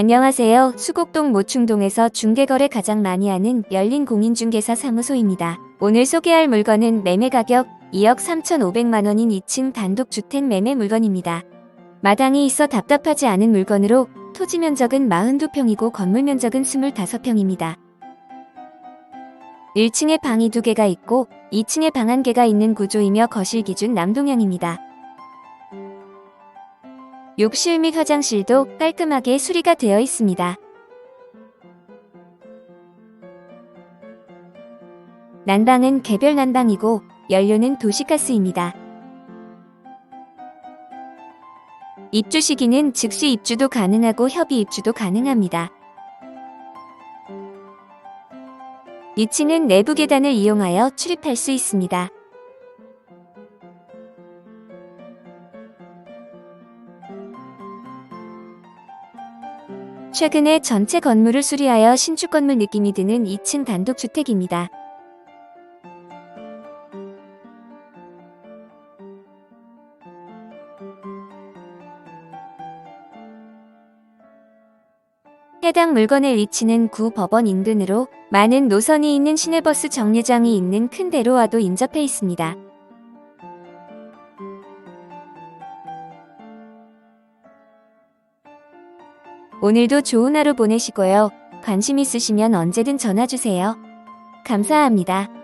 안녕하세요. 수곡동 모충동에서 중개거래 가장 많이 하는 열린 공인중개사 사무소입니다. 오늘 소개할 물건은 매매 가격 2억 3,500만 원인 2층 단독주택 매매 물건입니다. 마당이 있어 답답하지 않은 물건으로 토지 면적은 42평이고 건물 면적은 25평입니다. 1층에 방이 2개가 있고 2층에 방 1개가 있는 구조이며 거실 기준 남동향입니다. 욕실 및 화장실도 깔끔하게 수리가 되어 있습니다. 난방은 개별 난방이고 연료는 도시가스입니다. 입주 시기는 즉시 입주도 가능하고 협의 입주도 가능합니다. 2층은 내부 계단을 이용하여 출입할 수 있습니다. 최근에 전체 건물을 수리하여 신축 건물 느낌이 드는 2층 단독주택입니다. 해당 물건의 위치는 구 법원 인근으로 많은 노선이 있는 시내버스 정류장이 있는 큰 대로와도 인접해 있습니다. 오늘도 좋은 하루 보내시고요. 관심 있으시면 언제든 전화 주세요. 감사합니다.